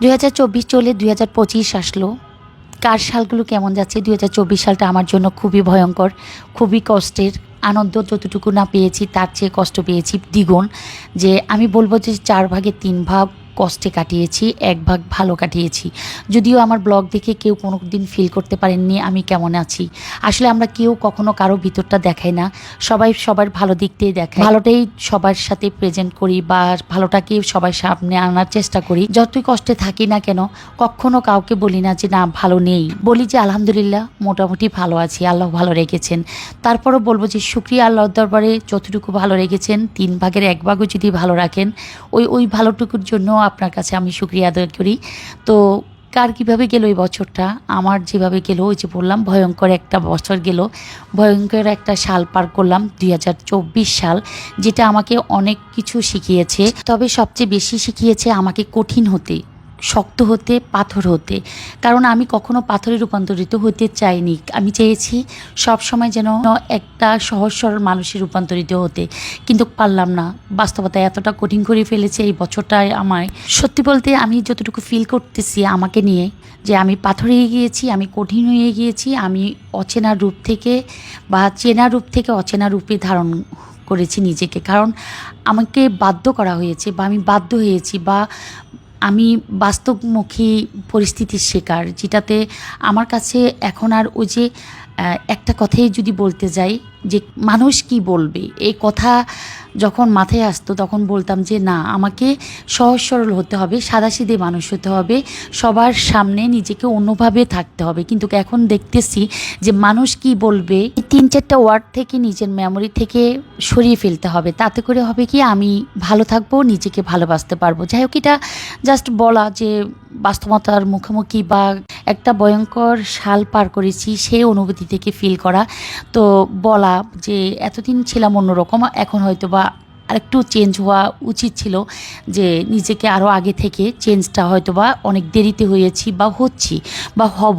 দুই হাজার চব্বিশ চলে দুই হাজার পঁচিশ আসলো। কার সালগুলো কেমন যাচ্ছে? দুই হাজার চব্বিশ সালটা আমার জন্য খুবই ভয়ঙ্কর, খুবই কষ্টের। আনন্দ যতটুকু না পেয়েছি, তার চেয়ে কষ্ট পেয়েছি দ্বিগুণ। যে আমি বলব যে চার ভাগে তিন ভাগ কষ্টে কাটিয়েছি, এক ভাগ ভালো কাটিয়েছি। যদিও আমার ব্লগ দেখে কেউ কোনো দিন ফিল করতে পারেননি আমি কেমন আছি। আসলে আমরা কেউ কখনো কারও ভিতরটা দেখাই না। সবাই সবার ভালো দিকটাই দেখায়। ভালোটাই সবার সাথে প্রেজেন্ট করি বা ভালোটাকে সবার সামনে আনার চেষ্টা করি। যতই কষ্টে থাকি না কেন, কখনো কাউকে বলি না যে, না, ভালো নেই। বলি যে, আলহামদুলিল্লাহ, মোটামুটি ভালো আছি, আল্লাহ ভালো রেখেছেন। তারপরও বলব যে, শুক্রিয়া আল্লাহর দরবারে যতটুকু ভালো রেখেছেন, তিন ভাগের এক ভাগও যদি ভালো রাখেন, ওই ওই ভালোটুকুর জন্য আপনার কাছে আমি সুক্রিয়া আদায় করি। তো কার কীভাবে গেল এই বছরটা? আমার যেভাবে গেল, ওই যে বললাম, ভয়ঙ্কর একটা বছর গেল। ভয়ঙ্কর একটা সাল পার করলাম, দুই হাজার চব্বিশ সাল, যেটা আমাকে অনেক কিছু শিখিয়েছে। তবে সবচেয়ে বেশি শিখিয়েছে আমাকে কঠিন হতে। শক্ত হতে, পাথর হতে। কারণ আমি কখনো পাথরে রূপান্তরিত হতে চাইনি। আমি চেয়েছি সব সময় যেন একটা সহজ, সরল মানুষে রূপান্তরিত হতে। কিন্তু পারলাম না। বাস্তবতা এতটা কঠিন করে ফেলেছে এই বছরটায় আমায়। সত্যি বলতে আমি যতটুকু ফিল করতেছি আমাকে নিয়ে, যে আমি পাথর হয়ে গিয়েছি, আমি কঠিন হয়ে গিয়েছি, আমি অচেনা রূপ থেকে বা চেনা রূপ থেকে অচেনা রূপে ধারণ করেছি নিজেকে। কারণ আমাকে বাধ্য করা হয়েছে বা আমি বাধ্য হয়েছি বা আমি বাস্তবমুখী পরিস্থিতির শিকার, যেটাতে আমার কাছে এখন আর ওই যে একটা কথাই যদি বলতে যাই যে মানুষ কি বলবে? এই কথা যখন মাথায় আসতো, তখন বলতাম যে, না, আমাকে সহজ সরল হতে হবে, সাদাসিধে মানুষ হতে হবে, সবার সামনে নিজেকে অন্যভাবে থাকতে হবে। কিন্তু এখন দেখতেছি যে, মানুষ কি বলবে, এই তিন চারটা ওয়ার্ড থেকে নিজের মেমোরি থেকে সরিয়ে ফেলতে হবে। তাতে করে হবে কি, আমি ভালো থাকব, নিজেকে ভালোবাসতে পারব। যাই হোক, এটা জাস্ট বলা যে, বাস্তবতার মুখোমুখি বা একটা ভয়ঙ্কর সাল পার করেছি, সেই অনুভূতি থেকে ফিল করা। তো বলা যে, এতদিন ছিলাম অন্যরকম, এখন হয়তো বা আরেকটু চেঞ্জ হওয়া উচিত ছিল যে নিজেকে আরও আগে থেকে চেঞ্জটা হয়তো বা অনেক দেরিতে হয়েছি বা হচ্ছি বা হব।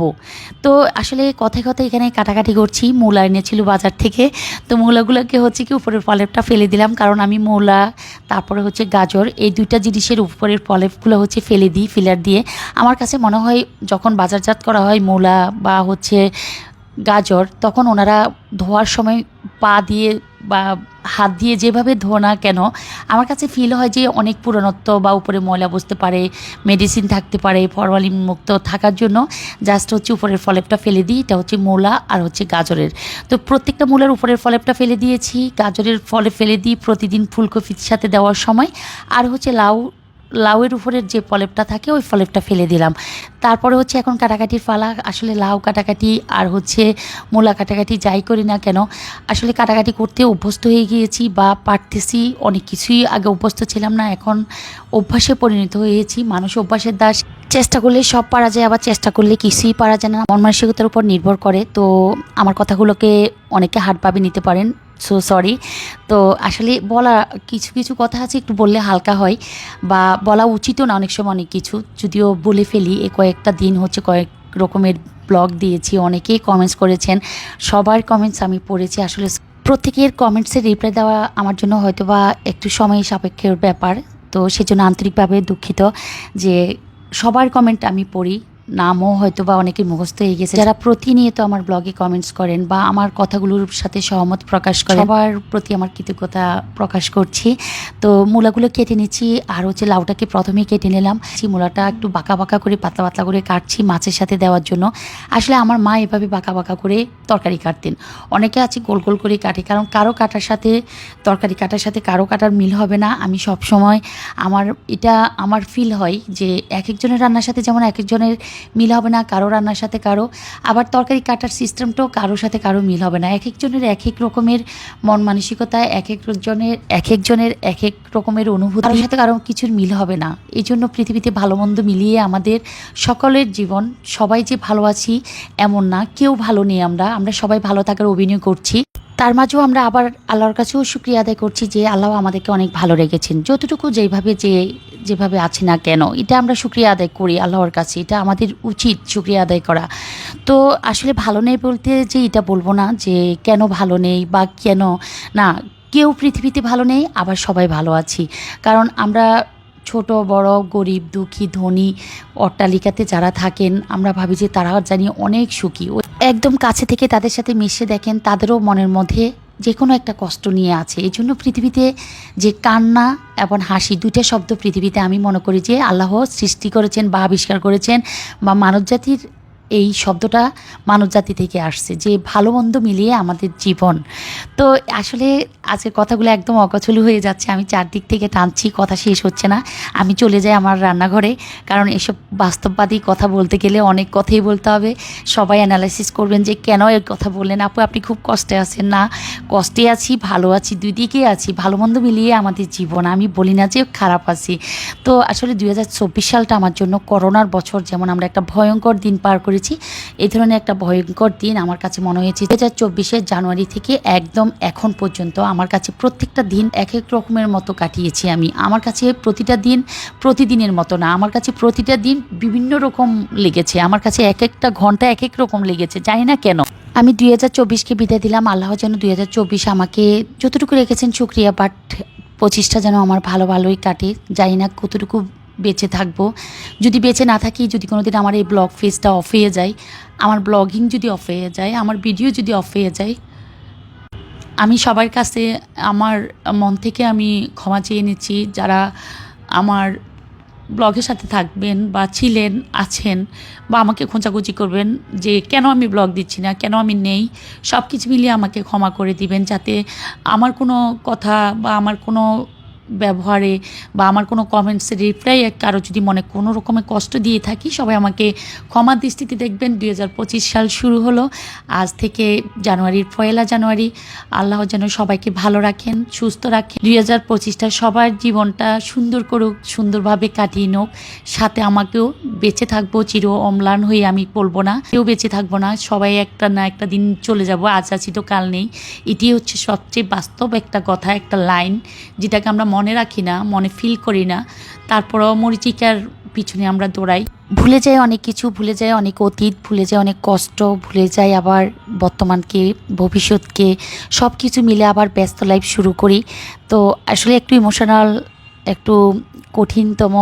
তো আসলে কথায় কথায় এখানে কাটাকাটি করছি, মূলা এনেছিল বাজার থেকে। তো মূলাগুলোকে হচ্ছে কি উপরের ফলেপটা ফেলে দিলাম, কারণ আমি মূলা, তারপরে হচ্ছে গাজর, এই দুইটা জিনিসের উপরের ফলেপগুলো হচ্ছে ফেলে দিই ফিলার দিয়ে। আমার কাছে মনে হয় যখন বাজারজাত করা হয় মূলা বা হচ্ছে গাজর, তখন ওনারা ধোয়ার সময় পা দিয়ে বা হাত দিয়ে যেভাবে ধো না কেন, আমার কাছে ফিল হয় যে অনেক পুরনত্ব বা উপরে ময়লা বসতে পারে মেডিসিন থাকতে পারে ফরমালিন মুক্ত থাকার জন্য জাস্ট হচ্ছে উপরের ফলেপটা ফেলে দিই, এটা হচ্ছে মূলা আর হচ্ছে গাজরের। তো প্রত্যেকটা মূলার উপরের ফলেপটা ফেলে দিয়েছি, গাজরের ফলে ফেলে দিই প্রতিদিন ফুলকপির সাথে দেওয়ার সময়, আর হচ্ছে লাউ লাউয়ের উপরের যে ফলেপটা থাকে, ওই ফলেপটা ফেলে দিলাম। তারপরে হচ্ছে এখন কাটাকাটির পালা, আসলে লাউ কাটাকাটি আর হচ্ছে মূলা কাটাকাটি যাই করি না কেন, আসলে কাটাকাটি করতে অভ্যস্ত হয়ে গিয়েছি বা পারতেছি, অনেক কিছুই আগে অভ্যস্ত ছিলাম না, এখন অভ্যাসে পরিণত হয়েছি, মানুষ অভ্যাসের দাস। চেষ্টা করলে সব পারা যায়, আবার চেষ্টা করলে কিছুই পারা যায় না। মন মানসিকতার উপর নির্ভর করে, তো আমার কথাগুলোকে অনেকে হাটভাবে নিতে পারেন। সো সরি তো আসলে বলা কিছু কিছু কথা আছে, একটু বললে হালকা হয়, বা বলা উচিতও না অনেক সময় অনেক কিছু। যদিও বলে ফেলি, এ কয়েকটা দিন হচ্ছে কয়েক রকমের ব্লগ দিয়েছি, অনেকেই কমেন্টস করেছেন। সবার কমেন্টস আমি পড়েছি। আসলে প্রত্যেকের কমেন্টসের রিপ্লাই দেওয়া আমার জন্য হয়তো বা একটু সময় সাপেক্ষের ব্যাপার। তো সেজন্য আন্তরিকভাবে দুঃখিত যে সবার কমেন্ট আমি পড়ি। নামও হয়তো বা অনেকের মুখস্থ হয়ে গেছে। যারা প্রতিনিয়ত আমার ব্লগে কমেন্টস করেন বা আমার কথাগুলোর সাথে সহমত প্রকাশ করেন, সবার প্রতি আমার কৃতজ্ঞতা প্রকাশ করছি। তো মূলাগুলো কেটে নিচ্ছি। আর হচ্ছে লাউটাকে প্রথমেই কেটে নিলাম। সেই মূলাটা একটু বাঁকা বাঁকা করে, পাতলা পাতলা করে কাটছি মাছের সাথে দেওয়ার জন্য। আসলে আমার মা এভাবে বাঁকা বাঁকা করে তরকারি কাটতেন। অনেকে আছে গোল গোল করে কাটে। কারণ কারও কাটার সাথে, তরকারি কাটার সাথে কারও কাটার মিল হবে না। আমি সব সময় আমার, এটা আমার ফিল হয় যে এক একজনের রান্নার সাথে যেমন এক একজনের মিল হবে না, কারও রান্নার সাথে কারও। আবার তরকারি কাটার সিস্টেমটাও কারোর সাথে কারও মিল হবে না। এক একজনের এক এক রকমের মন মানসিকতা এক একজনের এক একজনের এক এক রকমের অনুভূতি। কারোর সাথে কারও কিছুর মিল হবে না। এই জন্য পৃথিবীতে ভালো মন্দ মিলিয়ে আমাদের সকলের জীবন, সবাই যে ভালো আছি এমন না, কেউ ভালো নেই আমরা। আমরা সবাই ভালো থাকার অভিনয় করছি। তার মাঝেও আমরা আবার আল্লাহর কাছেও শুক্রিয়া আদায় করছি যে আল্লাহ আমাদেরকে অনেক ভালো রেখেছেন। যতটুকু যেভাবে যে, যেভাবে আছি না কেন, এটা আমরা শুক্রিয়া আদায় করি আল্লাহর কাছে। এটা আমাদের উচিত শুক্রিয়া আদায় করা। তো আসলে ভালো নেই বলতে যে এটা বলব না যে কেন ভালো নেই বা কেন না। কেউ পৃথিবীতে ভালো নেই, আবার সবাই ভালো আছি। কারণ আমরা ছোট, বড়, গরিব, দুঃখী, ধনী অট্টালিকাতে যারা থাকেন, আমরা ভাবি যে তারা জানি অনেক সুখী। একদম কাছে থেকে তাদের সাথে মিশে দেখেন, তাদেরও মনের মধ্যে যে কোনো একটা কষ্ট নিয়ে আছে। এই জন্য পৃথিবীতে যে কান্না এবং হাসি, দুইটা শব্দ পৃথিবীতে আমি মনে করি যে আল্লাহ সৃষ্টি করেছেন বা আবিষ্কার করেছেন বা মানবজাতির এই শব্দটা মানবজাতি থেকে আসছে, যে ভালো মন্দ মিলিয়ে আমাদের জীবন। তো আসলে আজকের কথাগুলো একদম অগছলু হয়ে যাচ্ছে, আমি চারদিক থেকে টানছি, কথা শেষ হচ্ছে না। আমি চলে যাই আমার রান্নাঘরে, কারণ এসব বাস্তববাদী কথা বলতে গেলে অনেক কথাই বলতে হবে। সবাই অ্যানালাইসিস করবেন যে কেন এর কথা বললেন। আপু, আপনি খুব কষ্টে আছেন না? কষ্টে আছি, ভালো আছি, দুই দিকে আছি, ভালো মন্দ মিলিয়ে আমাদের জীবন। আমি বলি না যে খারাপ আছি। তো আসলে দু হাজার চব্বিশ সালটা আমার জন্য করোনার বছর, যেমন আমরা একটা ভয়ঙ্কর দিন পার করেছি এই ধরনের একটা ভয়ঙ্কর দিন আমার কাছে মনে হয়েছে। দু হাজার চব্বিশের জানুয়ারি থেকে একদম এখন পর্যন্ত আমার কাছে প্রত্যেকটা দিন এক এক রকমের মতো কাটিয়েছি আমি। আমার কাছে প্রতিটা দিন প্রতিদিনের মতো না, আমার কাছে প্রতিটা দিন বিভিন্ন রকম লেগেছে। আমার কাছে এক একটা ঘণ্টা এক এক রকম লেগেছে, জানি না কেন। আমি দুই হাজার চব্বিশকে বিদায় দিলাম। আল্লাহ যেন দুই হাজার চব্বিশ আমাকে যতটুকু রেখেছেন শুক্রিয়া বাট পঁচিশটা যেন আমার ভালো ভালোই কাটে। জানি না কতটুকু বেঁচে থাকব। যদি বেঁচে না থাকি, যদি কোনো দিন আমার এই ব্লগ ফেসটা অফ হয়ে যায়, আমার ব্লগিং যদি অফ হয়ে যায়, আমার ভিডিও যদি অফ হয়ে যায়, আমি সবার কাছে আমার মন থেকে আমি ক্ষমা চেয়ে নিচ্ছি। যারা আমার ব্লগের সাথে থাকবেন বা ছিলেন, আছেন বা আমাকে খোঁচাখুচি করবেন যে কেন আমি ব্লগ দিচ্ছি না, কেন আমি নেই সব কিছু মিলিয়ে আমাকে ক্ষমা করে দিবেন, যাতে আমার কোনো কথা বা আমার কোনো ব্যবহারে বা আমার কোনো কমেন্টসের রিপ্লাই কারও যদি মনে কোনো রকমের কষ্ট দিয়ে থাকি, সবাই আমাকে ক্ষমার দৃষ্টিতে দেখবেন। দুই হাজার পঁচিশ সাল শুরু হলো। আজ থেকে জানুয়ারির পয়লা জানুয়ারি। আল্লাহ যেন সবাইকে ভালো রাখেন, সুস্থ রাখেন। দুই হাজার পঁচিশটা সবার জীবনটা সুন্দর করুক, সুন্দরভাবে কাটিয়ে নোক। সাথে আমাকেও বেঁচে থাকব, চির অম্লান হয়ে আমি বলব না, কেউ বেঁচে থাকব না। সবাই একটা না একটা দিন চলে যাব, আজ আছি তো কাল নেই। এটি হচ্ছে সবচেয়ে বাস্তব একটা কথা, একটা লাইন যেটাকে আমরা মনে রাখি না, মনে ফিল করি না। তারপরও মরিচিকার পিছনে আমরা দৌড়াই। ভুলে যাই অনেক কিছু, ভুলে যায় অনেক অতীত, ভুলে যায় অনেক কষ্ট, ভুলে যায় আবার বর্তমানকে, ভবিষ্যৎকে। সব কিছু মিলে আবার ব্যস্ত লাইফ শুরু করি। তো আসলে একটু ইমোশনাল একটু কঠিনতম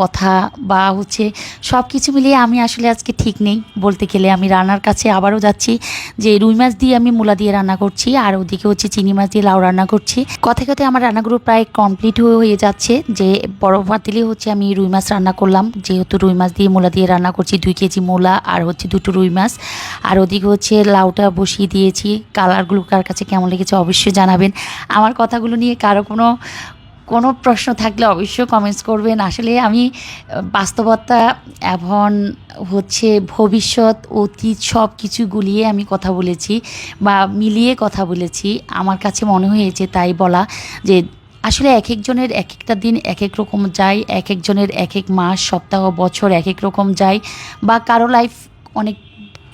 কথা বা হচ্ছে সব কিছু মিলিয়ে আমি আসলে আজকে ঠিক নেই বলতে গেলে। আমি রান্নার কাছে আবারও যাচ্ছি যে রুই মাছ দিয়ে আমি মূলা দিয়ে রান্না করছি আর ওদিকে হচ্ছে চিনি মাছ দিয়ে লাউ রান্না করছি। কথায় কথায় আমার রান্নাগুলো প্রায় কমপ্লিট হয়ে হয়ে যাচ্ছে যে বড় পাতিলে হচ্ছে আমি রুই মাছ রান্না করলাম। যেহেতু রুই মাছ দিয়ে মূলা দিয়ে রান্না করছি দুই কেজি মূলা আর হচ্ছে দুটো রুই মাছ। আর ওদিকে হচ্ছে লাউটা বসিয়ে দিয়েছি। কালারগুলো কার কাছে কেমন লেগেছে অবশ্যই জানাবেন। আমার কথাগুলো নিয়ে কারও কোনো কোনো প্রশ্ন থাকলে অবশ্যই কমেন্টস করবেন। আসলে আমি বাস্তবতা এখন হচ্ছে, ভবিষ্যৎ, অতীত সব কিছু গুলিয়ে আমি কথা বলেছি বা মিলিয়ে কথা বলেছি। আমার কাছে মনে হয়েছে তাই বলা যে, আসলে এক একজনের এক একটা দিন এক এক রকম যায় এক একজনের এক এক মাস, সপ্তাহ, বছর এক এক রকম যায় বা কারও লাইফ অনেক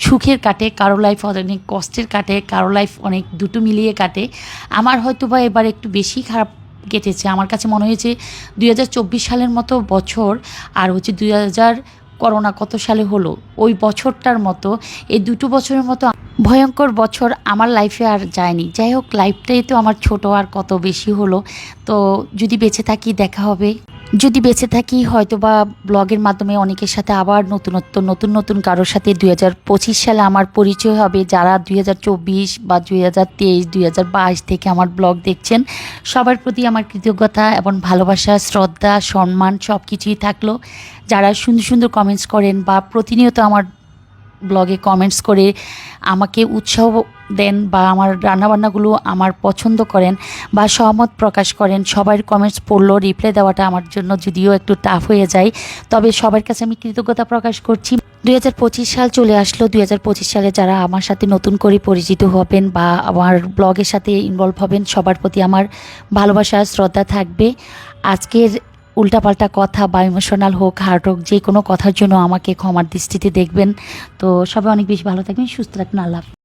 সুখের কাটে, কারও লাইফ অনেক কষ্টের কাটে, কারও লাইফ অনেক দুটো মিলিয়ে কাটে। আমার হয়তো বা এবার একটু বেশি খারাপ কেটেছে। আমার কাছে মনে হয়েছে দু হাজার চব্বিশ সালের মতো বছর আর হচ্ছে দুই হাজার করোনা কত সালে হলো, ওই বছরটার মতো, এই দুটো বছরের মতো ভয়ঙ্কর বছর আমার লাইফে আর যায়নি। যাই হোক লাইফটাই তো আমার ছোট আর কত বেশি হলো, তো যদি বেঁচে থাকি দেখা হবে। যদি বেঁচে থাকি হয়তো বা ব্লগের মাধ্যমে অনেকের সাথে আবার নতুনত্ব, নতুন নতুন কারোর সাথে দুই হাজার পঁচিশ সালে আমার পরিচয় হবে। যারা দুই হাজার চব্বিশ বা দুই হাজার তেইশ, দুই হাজার বাইশ থেকে আমার ব্লগ দেখছেন, সবার প্রতি আমার কৃতজ্ঞতা এবং ভালোবাসা, শ্রদ্ধা, সম্মান সব কিছুই থাকল। যারা সুন্দর সুন্দর কমেন্টস করেন বা প্রতিনিয়ত আমার ব্লগে কমেন্টস করে আমাকে উৎসাহ দেন বা আমার রান্নাবান্নাগুলো আমার পছন্দ করেন বা সহমত প্রকাশ করেন, সবার কমেন্টস পড়ল রিপ্লাই দেওয়াটা আমার জন্য যদিও একটু টাফ হয়ে যায়, তবে সবার কাছে আমি কৃতজ্ঞতা প্রকাশ করছি। দুই হাজার পঁচিশ সাল চলে আসলো, দুই হাজার পঁচিশ সালে যারা আমার সাথে নতুন করে পরিচিত হবেন বা আমার ব্লগের সাথে ইনভলভ হবেন, সবার প্রতি আমার ভালোবাসা, শ্রদ্ধা থাকবে। আজকের উল্টাপাল্টা কথা বা ইমোশনাল হোক হার্ট হোক যে কোনো কথার জন্য আমাকে ক্ষমার দৃষ্টিতে দেখবেন তো সবাই অনেক বেশি ভালো থাকবেন, সুস্থ থাকবেন, আল্লাহ।